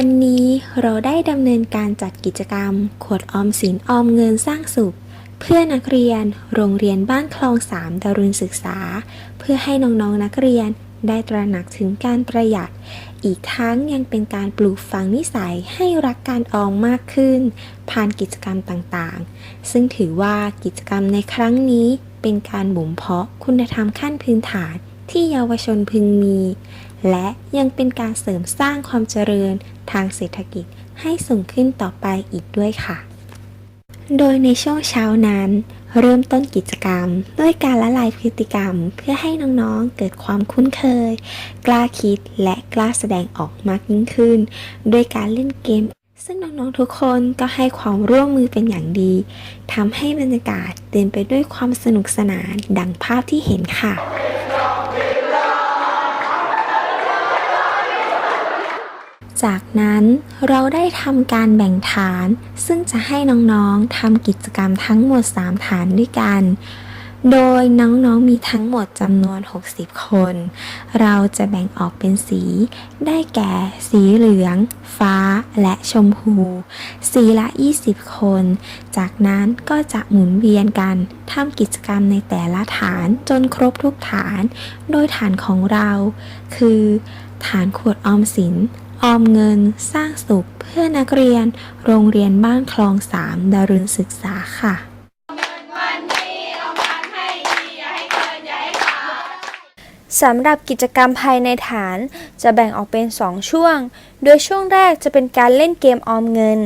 วันนี้เราได้ดำเนินการจัดกิจกรรม ขวดออมสินออมเงินสร้างสุข เพื่อนักเรียนโรงเรียนบ้านคลองสามดารุณศึกษา เพื่อให้น้องๆนักเรียนได้ตระหนักถึงการประหยัด อีกทั้งยังเป็นการปลูกฝังนิสัยให้รักการออมมากขึ้น ผ่านกิจกรรมต่างๆ ซึ่งถือว่ากิจกรรมในครั้งนี้เป็นการบ่มเพาะคุณธรรมขั้นพื้นฐานที่เยาวชนพึงมีและยังเป็นการเสริมสร้างความเจริญทางเศรษฐกิจให้สูงขึ้นต่อไปอีกด้วยค่ะ โดยในช่วงเช้านั้น เริ่มต้นกิจกรรม ด้วยการละลายพฤติกรรม เพื่อให้น้องๆเกิดความคุ้นเคย กล้าคิดและกล้าแสดงออกมากยิ่งขึ้น ด้วยการเล่นเกมซึ่งน้องๆทุกคนก็ให้ความร่วมมือเป็นอย่างดีทำให้บรรยากาศเต็มไปด้วยความสนุกสนานดังภาพที่เห็นค่ะ จากนั้นเราได้ทำการแบ่งฐาน ซึ่งจะให้น้องๆทำกิจกรรมทั้งหมด 3 ฐานด้วยกัน โดยน้องๆมีทั้งหมดจำนวน 60 คน เราจะแบ่งออกเป็นสี ได้แก่ สีเหลือง ฟ้าและชมพู สีละ 20 คน จากนั้นก็จะหมุนเวียนกันทำกิจกรรมในแต่ละฐานจนครบทุกฐาน โดยฐานของเรา คือ ฐานขวดออมสิน ออมเงินสร้างสุขเพื่อนักเรียน โรงเรียนบ้านคลองสามดารุณศึกษาค่ะ สำหรับกิจกรรมภายในฐาน จะแบ่งออกเป็น 2 ช่วง โดยช่วงแรกจะเป็นการเล่นเกมออมเงิน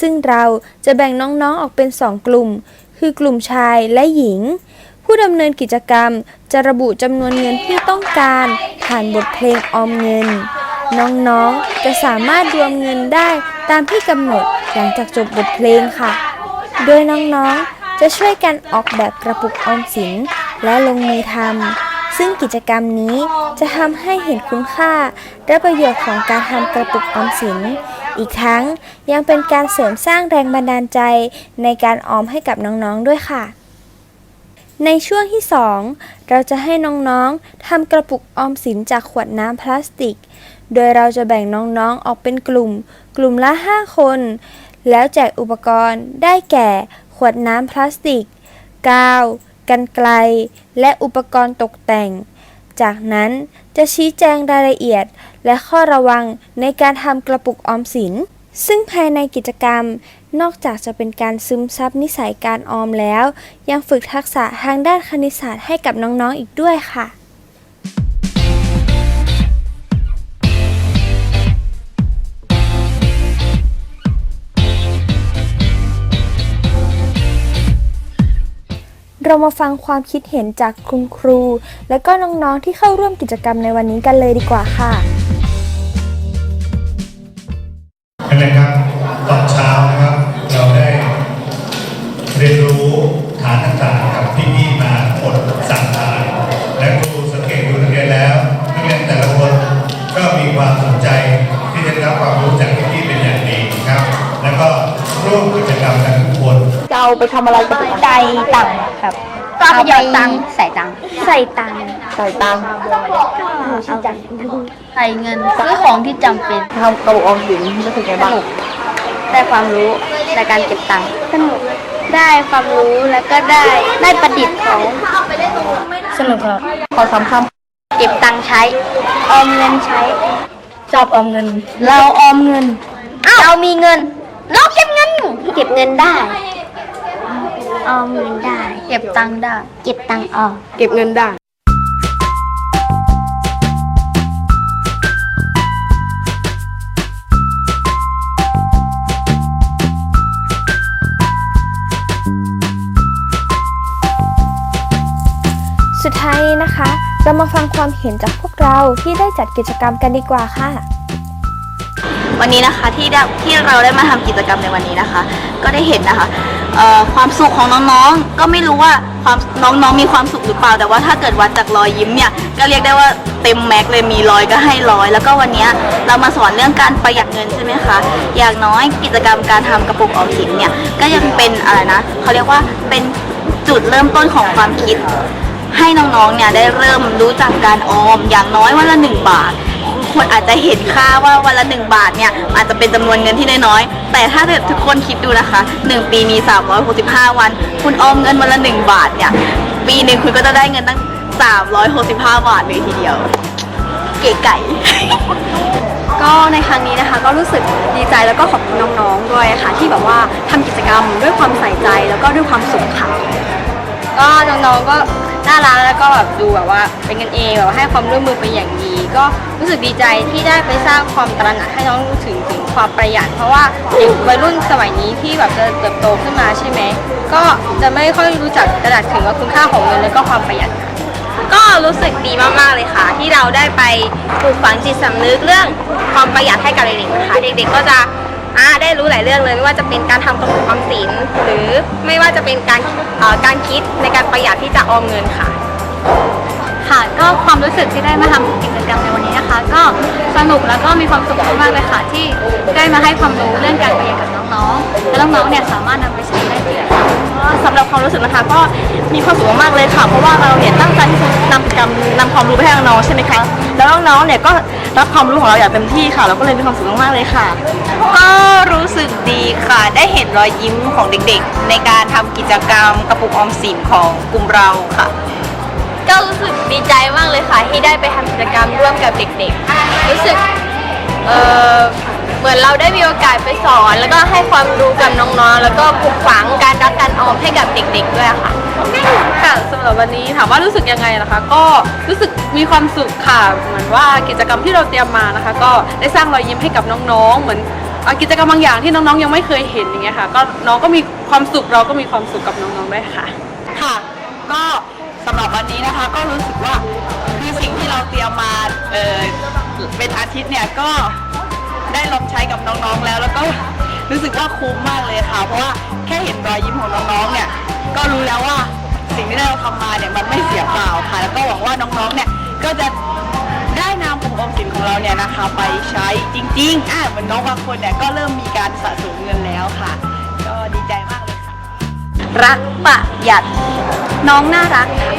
ซึ่งเราจะแบ่งน้องๆออกเป็น 2 กลุ่ม คือกลุ่มชายและหญิง ผู้ดำเนินกิจกรรมจะระบุจำนวนเงินที่ต้องการผ่านบทเพลงออมเงิน น้องๆ จะสามารถรวมเงินได้ตามที่กำหนดหลังจากจบบทเพลงค่ะ โดยน้องๆ จะช่วยกันออกแบบกระปุกออมสิน และลงมือทำซึ่งกิจกรรมนี้จะทำให้เห็นคุณค่า และประโยชน์ของการทำกระปุกออมสิน อีกทั้งยังเป็นการเสริมสร้างแรงบันดาลใจในการออมให้กับน้องๆ ด้วยค่ะในช่วงที่ 2 เราจะให้น้องๆทำกระปุกออมสินจากขวดน้ำพลาสติกโดยเราจะแบ่งน้องๆออกเป็นกลุ่ม กลุ่มละ 5 คน แล้วแจกอุปกรณ์ได้แก่ ขวดน้ำพลาสติก กาว กันไกล และอุปกรณ์ตกแต่ง จากนั้นจะชี้แจงรายละเอียด และข้อระวังในการทำกระปุกออมสิน ซึ่งภายในกิจกรรมนอกจากจะเป็นการซึมซับนิสัยการออมแล้ว ยังฝึกทักษะทางด้านคณิตศาสตร์ให้กับน้องๆอีกด้วยค่ะ เรามาฟังความคิดเห็นจากคุณครู และก็น้องๆที่เข้าร่วมกิจกรรมในวันนี้กันเลยดีกว่าค่ะเป็นไงครับตอนเช้านะครับ เราได้เรียนรู้ฐานต่างๆกับพี่ๆมาหมดสามฐานและครูสังเกตดูนักเรียนแล้วนักเรียนแต่ละคนก็มีความสนใจที่จะรับความรู้จากพี่ๆเป็นอย่างดีครับ แล้วก็ร่วมกิจกรรมกัน ไปทำอะไรกับใจตังค์ครับก็ไปหยอดตังค์ใส่ตังค์ใส่ตังค์ใส่ตังค์ใส่เงินซื้อของที่จำเป็นทำกระปุกออมสินรู้สึกไงสบ้างนุกได้ความรู้ในการเก็บตังค์สนุกได้ความรู้แล้วก็ได้ได้ประดิษฐ์ของสนุกครับ ขอสามคเก็บตังค์ใช้ออมเงินใช้ำชอบออมเงิน เราออมเงินเรามีเงิน เราเก็บเงิน เก็บเงินได้ ออมเงินได้ เก็บตังค์ได้ เก็บตังค์ออกเก็บเงินได้ สุดท้ายนี้นะคะ เรามาฟังความเห็นจากพวกเราที่ได้จัดกิจกรรมกันดีกว่าค่ะ วันนี้นะคะที่ได้ที่เราได้มาทำกิจกรรมในวันนี้นะคะ ก็ได้เห็นนะคะ เอ่อความสุขของน้องๆ ก็ไม่รู้ว่าความน้องๆมีความสุขหรือเปล่า แต่ว่าถ้าเกิดวัดจากรอยยิ้มเนี่ยก็เรียกได้ว่าเต็มแม็กเลยมีร้อยก็ให้ร้อยแล้วก็วันนี้เรามาสอนเรื่องการประหยัดเงินใช่ไหมคะอย่างน้อยกิจกรรมการทำกระปุกออมสินเนี่ยก็ยังเป็นอะไรนะเขาเรียกว่าเป็นจุดเริ่มต้นของความคิด ให้น้องๆเนี่ยได้เริ่มรู้จักการออมอย่างน้อยวันละหนึ่งบาท คนอาจจะเห็นค่าว่าวันละ1บาทเนี่ยอาจจะเป็นจำนวนเงินที่น้อยๆแต่ถ้าเกิดทุกคนคิดดูนะคะ 1 ปีมี 365 วัน คุณออมเงินวันละ 1 บาทเนี่ยปีหนึ่งคุณก็จะได้เงินตั้ง 365 บาทเลยทีเดียว เก๋ไก่ก็ในครั้งนี้นะคะก็รู้สึกดีใจแล้วก็ขอบคุณน้องๆด้วยค่ะ ที่แบบว่าทำกิจกรรมด้วยความใส่ใจแล้วก็ด้วยความสุขค่ะ ก็น้องๆก็น่ารักแล้วก็แบบดูแบบว่าเป็นกันเองแบบให้ความร่วมมือเป็นอย่างดี ก็รู้สึกดีใจที่ได้ไปสร้างความตระหนักให้น้องรู้ถึงถึงความประหยัด เพราะว่าเด็กวัยรุ่นสมัยนี้ที่แบบจะเติบโตขึ้นมาใช่ไหมก็จะไม่ค่อยรู้จักตระหนักถึงว่าคุณค่าของเงินแล้วก็ความประหยัดค่ะ ก็รู้สึกดีมากๆเลยค่ะ ที่เราได้ไปปลูกฝังจิตสำนึกเรื่องความประหยัดให้กับเด็กๆนะคะเด็กๆก็จะ อ่าได้รู้หลายเรื่องเลยไม่ว่าจะเป็นการทำกระปุกออมสิน หรือไม่ว่าจะเป็นการเอ่อการคิดในการประหยัดที่จะออมเงินค่ะ ค่ะก็ความรู้สึกที่ได้มาทำกิจกรรมในวันนี้นะคะ ก็สนุกแล้วก็มีความสุขมากๆเลยค่ะที่ได้มาให้ความรู้เรื่องการประหยัดกับน้องๆและน้องๆเนี่ยสามารถนำไปใช้ได้เลยค่ะ สำหรับความรู้สึกนะคะ ก็มีความสุขมากๆเลยค่ะ เพราะว่าเราเนี่ยตั้งใจที่จะนำกิจกรรมนำความรู้ไปให้น้องๆใช่ไหมคะ แล้วน้องๆเนี่ยก็รับความรู้ของเราอย่างเต็มที่ค่ะ เราก็เลยมีความสุขมากๆเลยค่ะ ก็รู้สึกดีค่ะ ได้เห็นรอยยิ้มของเด็กๆ ในการทำกิจกรรมกระปุกออมสินของกลุ่มเราค่ะ ก็รู้สึกดีใจมากเลยค่ะที่ได้ไปทำกิจกรรมร่วมกับเด็กๆ รู้สึกเออเห มือนเราได้มีโอกาสไปสอน แล้วก็ให้ความรู้กับน้องๆ แล้วก็ปลูกฝังการรักการออมให้กับเด็กๆด้วยค่ะ ค่ะสำหรับวันนี้ถามว่ารู้สึกยังไงนะคะ ก็รู้สึกมีความสุขค่ะ เหมือนว่ากิจกรรมที่เราเตรียมมานะคะ ก็ได้สร้างรอยยิ้มให้กับน้องๆ เหมือนเอ่อกิจกรรมบางอย่างที่น้องๆ ยังไม่เคยเห็นอย่างเงี้ยค่ะ ก็น้องก็มีความสุขเราก็มีความสุขกับน้องๆด้วยค่ะ ค่ะ ก็สำหรับวันนี้นะคะก็รู้สึกว่าคือสิ่งที่เราเตรียมมาเออเป็นอาทิตย์เนี่ยก็ ได้ลองใช้กับน้องๆแล้ว แล้วก็รู้สึกว่าคุ้มมากเลยค่ะ เพราะว่าแค่เห็นรอยยิ้มของน้องๆเนี่ยก็รู้แล้วว่าสิ่งที่เราทำมาเนี่ยมันไม่เสียเปล่าค่ะ แล้วก็หวังว่าน้องๆเนี่ยก็จะได้นำกลุ่มออมสินของเราเนี่ยนะคะ ไปใช้จริงๆอะเหมือนน้องบางคนเนี่ยก็เริ่มมีการสะสมเงินแล้วค่ะ ก็ดีใจมากเลยค่ะ รักประหยัดน้องน่ารักค่ะ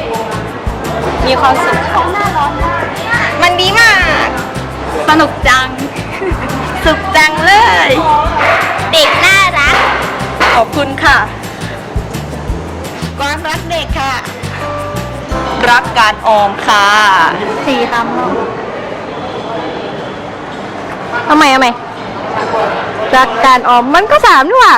มีความสุขค่ะมันดีมาก สนุกจัง สุขจังเลย เด็กน่ารัก ขอบคุณค่ะความรักเด็กค่ะ รักการออมค่ะสี่คำทำไมทำไมรักการออมมันก็สามนี่หว่า